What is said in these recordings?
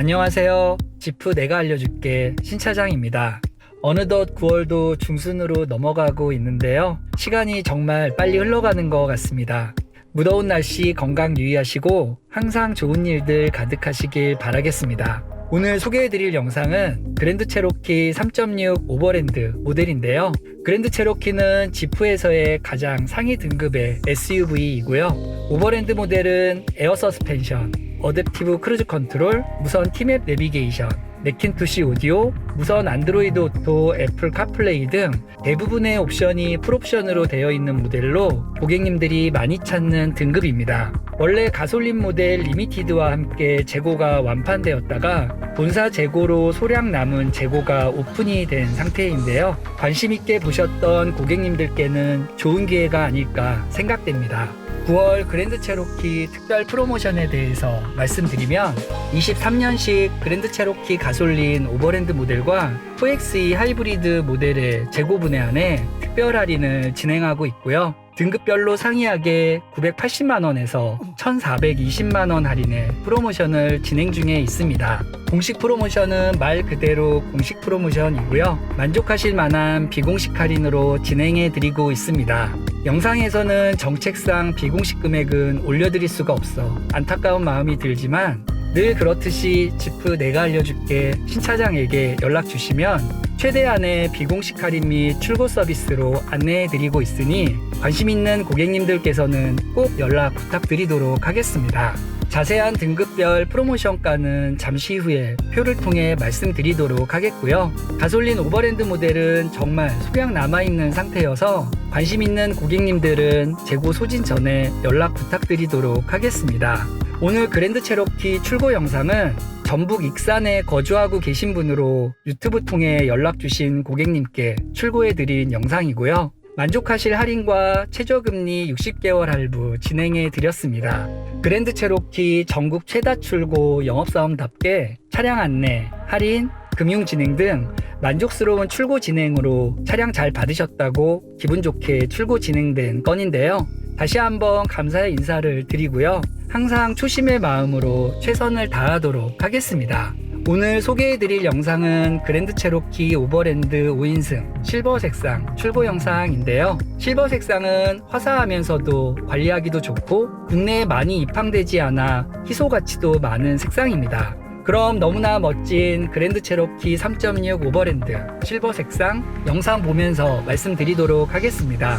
안녕하세요. 지프 내가 알려줄게 신차장입니다. 어느덧 9월도 중순으로 넘어가고 있는데요. 시간이 정말 빨리 흘러가는 것 같습니다. 무더운 날씨 건강 유의하시고 항상 좋은 일들 가득하시길 바라겠습니다. 오늘 소개해드릴 영상은 그랜드 체로키 3.6 오버랜드 모델인데요. 그랜드 체로키는 지프에서의 가장 상위 등급의 SUV이고요. 오버랜드 모델은 에어 서스펜션, 어댑티브 크루즈 컨트롤, 무선 티맵 내비게이션, 맥킨토시 오디오, 무선 안드로이드 오토, 애플 카플레이 등 대부분의 옵션이 풀옵션으로 되어 있는 모델로 고객님들이 많이 찾는 등급입니다. 원래 가솔린 모델 리미티드와 함께 재고가 완판되었다가 본사 재고로 소량 남은 재고가 오픈이 된 상태인데요. 관심 있게 보셨던 고객님들께는 좋은 기회가 아닐까 생각됩니다. 9월 그랜드 체로키 특별 프로모션에 대해서 말씀드리면 23년식 그랜드 체로키 가솔린 오버랜드 모델과 4XE 하이브리드 모델의 재고 분해 안에 특별 할인을 진행하고 있고요. 등급별로 상이하게 980만원에서 1420만원 할인의 프로모션을 진행 중에 있습니다. 공식 프로모션은 말 그대로 공식 프로모션이고요. 만족하실 만한 비공식 할인으로 진행해 드리고 있습니다. 영상에서는 정책상 비공식 금액은 올려드릴 수가 없어 안타까운 마음이 들지만 늘 그렇듯이 지프 내가 알려줄게 신차장에게 연락 주시면 최대한의 비공식 할인 및 출고 서비스로 안내해 드리고 있으니 관심 있는 고객님들께서는 꼭 연락 부탁드리도록 하겠습니다. 자세한 등급별 프로모션가는 잠시 후에 표를 통해 말씀드리도록 하겠고요. 가솔린 오버랜드 모델은 정말 소량 남아있는 상태여서 관심 있는 고객님들은 재고 소진 전에 연락 부탁드리도록 하겠습니다. 오늘 그랜드 체로키 출고 영상은 전북 익산에 거주하고 계신 분으로 유튜브 통해 연락 주신 고객님께 출고해 드린 영상이고요. 만족하실 할인과 최저금리 60개월 할부 진행해 드렸습니다. 그랜드 체로키 전국 최다 출고 영업사원답게 차량 안내, 할인, 금융 진행 등 만족스러운 출고 진행으로 차량 잘 받으셨다고 기분 좋게 출고 진행된 건인데요. 다시 한번 감사의 인사를 드리고요. 항상 초심의 마음으로 최선을 다하도록 하겠습니다. 오늘 소개해드릴 영상은 그랜드 체로키 오버랜드 5인승 실버 색상 출고 영상인데요. 실버 색상은 화사하면서도 관리하기도 좋고 국내에 많이 입항되지 않아 희소 가치도 많은 색상입니다. 그럼 너무나 멋진 그랜드 체로키 3.6 오버랜드 실버 색상 영상 보면서 말씀드리도록 하겠습니다.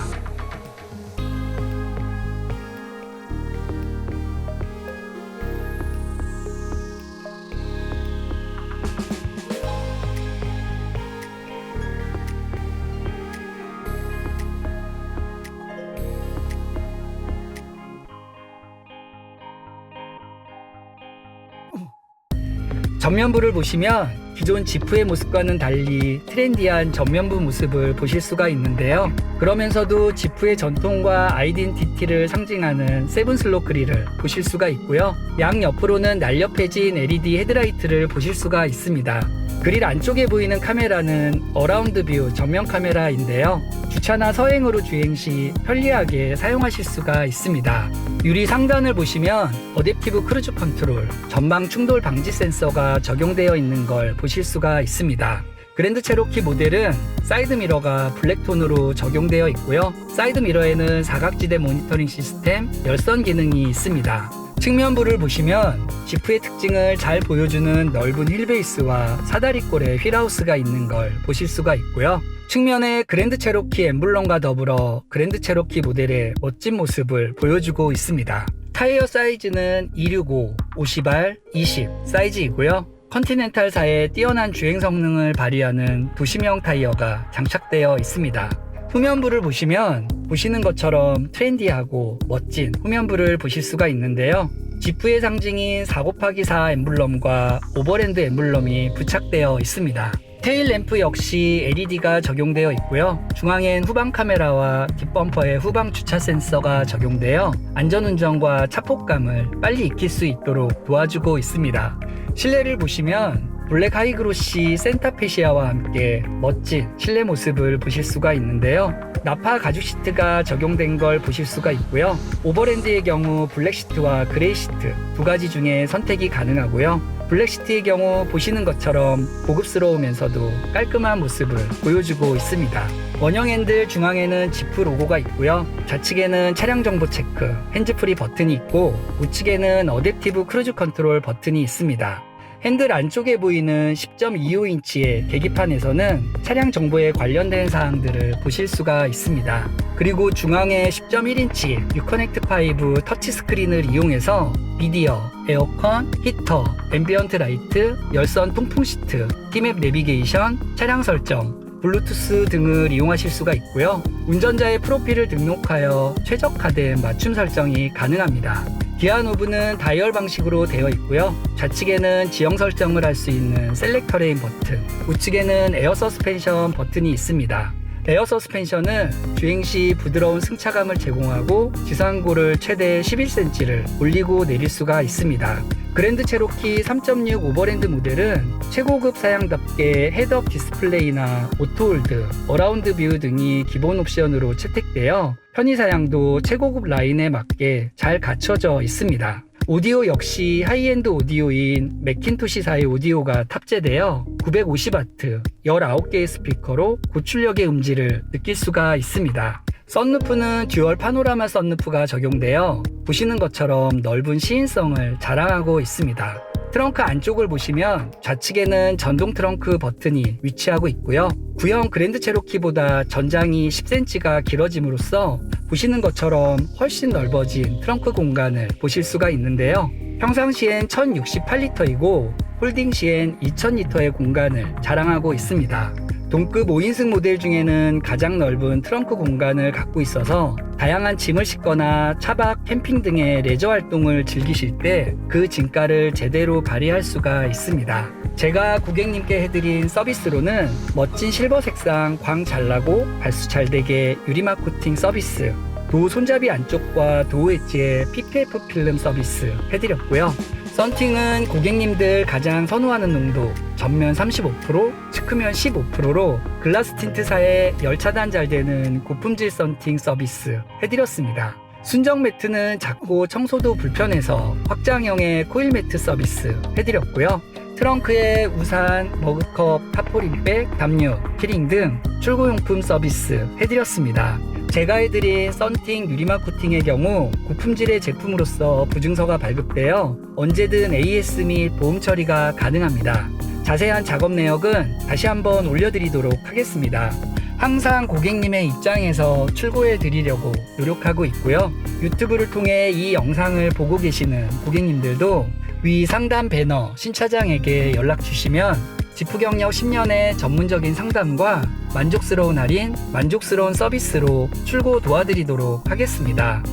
전면부를 보시면 기존 지프의 모습과는 달리 트렌디한 전면부 모습을 보실 수가 있는데요. 그러면서도 지프의 전통과 아이덴티티를 상징하는 세븐 슬롯 그릴을 보실 수가 있고요. 양 옆으로는 날렵해진 LED 헤드라이트를 보실 수가 있습니다. 그릴 안쪽에 보이는 카메라는 어라운드 뷰 전면 카메라인데요. 주차나 서행으로 주행 시 편리하게 사용하실 수가 있습니다. 유리 상단을 보시면 어댑티브 크루즈 컨트롤, 전방 충돌 방지 센서가 적용되어 있는 걸 보실 수가 있습니다. 그랜드 체로키 모델은 사이드 미러가 블랙톤으로 적용되어 있고요. 사이드 미러에는 사각지대 모니터링 시스템, 열선 기능이 있습니다. 측면부를 보시면 지프의 특징을 잘 보여주는 넓은 휠베이스와 사다리꼴에 휠하우스가 있는 걸 보실 수가 있고요. 측면에 그랜드 체로키 엠블럼과 더불어 그랜드 체로키 모델의 멋진 모습을 보여주고 있습니다. 타이어 사이즈는 265, 50R, 20 사이즈이고요. 컨티넨탈사의 뛰어난 주행 성능을 발휘하는 도시명 타이어가 장착되어 있습니다. 후면부를 보시면 보시는 것처럼 트렌디하고 멋진 후면부를 보실 수가 있는데요. 지프의 상징인 4 곱하기 4 엠블럼과 오버랜드 엠블럼이 부착되어 있습니다. 테일 램프 역시 LED가 적용되어 있고요. 중앙엔 후방 카메라와 뒷범퍼에 후방 주차 센서가 적용되어 안전운전과 차폭감을 빨리 익힐 수 있도록 도와주고 있습니다. 실내를 보시면 블랙 하이그로시 센타페시아와 함께 멋진 실내 모습을 보실 수가 있는데요. 나파 가죽 시트가 적용된 걸 보실 수가 있고요. 오버랜드의 경우 블랙 시트와 그레이 시트 두 가지 중에 선택이 가능하고요. 블랙시티의 경우 보시는 것처럼 고급스러우면서도 깔끔한 모습을 보여주고 있습니다. 원형 핸들 중앙에는 지프 로고가 있고요. 좌측에는 차량 정보 체크, 핸즈프리 버튼이 있고 우측에는 어댑티브 크루즈 컨트롤 버튼이 있습니다. 핸들 안쪽에 보이는 10.25인치의 계기판에서는 차량 정보에 관련된 사항들을 보실 수가 있습니다. 그리고 중앙에 10.1인치 유커넥트 5 터치 스크린을 이용해서 미디어, 에어컨, 히터, 앰비언트 라이트, 열선 통풍 시트, 티맵 내비게이션, 차량 설정, 블루투스 등을 이용하실 수가 있고요. 운전자의 프로필을 등록하여 최적화된 맞춤 설정이 가능합니다. 기아 노브는 다이얼 방식으로 되어 있고요. 좌측에는 지형 설정을 할 수 있는 셀렉터 레인 버튼, 우측에는 에어 서스펜션 버튼이 있습니다. 에어 서스펜션은 주행 시 부드러운 승차감을 제공하고 지상고를 최대 11cm를 올리고 내릴 수가 있습니다. 그랜드 체로키 3.6 오버랜드 모델은 최고급 사양답게 헤드업 디스플레이나 오토홀드, 어라운드 뷰 등이 기본 옵션으로 채택되어 편의 사양도 최고급 라인에 맞게 잘 갖춰져 있습니다. 오디오 역시 하이엔드 오디오인 맥킨토시사의 오디오가 탑재되어 950W, 19개의 스피커로 고출력의 음질을 느낄 수가 있습니다. 썬루프는 듀얼 파노라마 썬루프가 적용되어 보시는 것처럼 넓은 시인성을 자랑하고 있습니다. 트렁크 안쪽을 보시면 좌측에는 전동 트렁크 버튼이 위치하고 있고요. 구형 그랜드 체로키보다 전장이 10cm가 길어짐으로써 보시는 것처럼 훨씬 넓어진 트렁크 공간을 보실 수가 있는데요. 평상시엔 1068리터이고 홀딩 시엔 2000리터의 공간을 자랑하고 있습니다. 동급 5인승 모델 중에는 가장 넓은 트렁크 공간을 갖고 있어서 다양한 짐을 싣거나 차박, 캠핑 등의 레저 활동을 즐기실 때 그 진가를 제대로 발휘할 수가 있습니다. 제가 고객님께 해드린 서비스로는 멋진 실버 색상 광 잘나고 발수 잘 되게 유리막 코팅 서비스, 도 손잡이 안쪽과 도어 엣지에 PPF 필름 서비스 해드렸고요. 썬팅은 고객님들 가장 선호하는 농도 전면 35%, 측면 15%로 글라스 틴트사의 열차단 잘 되는 고품질 썬팅 서비스 해드렸습니다. 순정 매트는 작고 청소도 불편해서 확장형의 코일 매트 서비스 해드렸고요. 트렁크에 우산, 머그컵, 타포린백, 담요, 키링 등 출고용품 서비스 해드렸습니다. 제가 해드린 썬팅 유리막 코팅의 경우 고품질의 제품으로서 보증서가 발급되어 언제든 AS 및 보험 처리가 가능합니다. 자세한 작업 내역은 다시 한번 올려드리도록 하겠습니다. 항상 고객님의 입장에서 출고해 드리려고 노력하고 있고요. 유튜브를 통해 이 영상을 보고 계시는 고객님들도 위 상담 배너 신차장에게 연락 주시면 지프 경력 10년의 전문적인 상담과 만족스러운 할인, 만족스러운 서비스로 출고 도와드리도록 하겠습니다.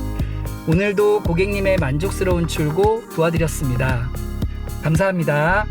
오늘도 고객님의 만족스러운 출고 도와드렸습니다. 감사합니다.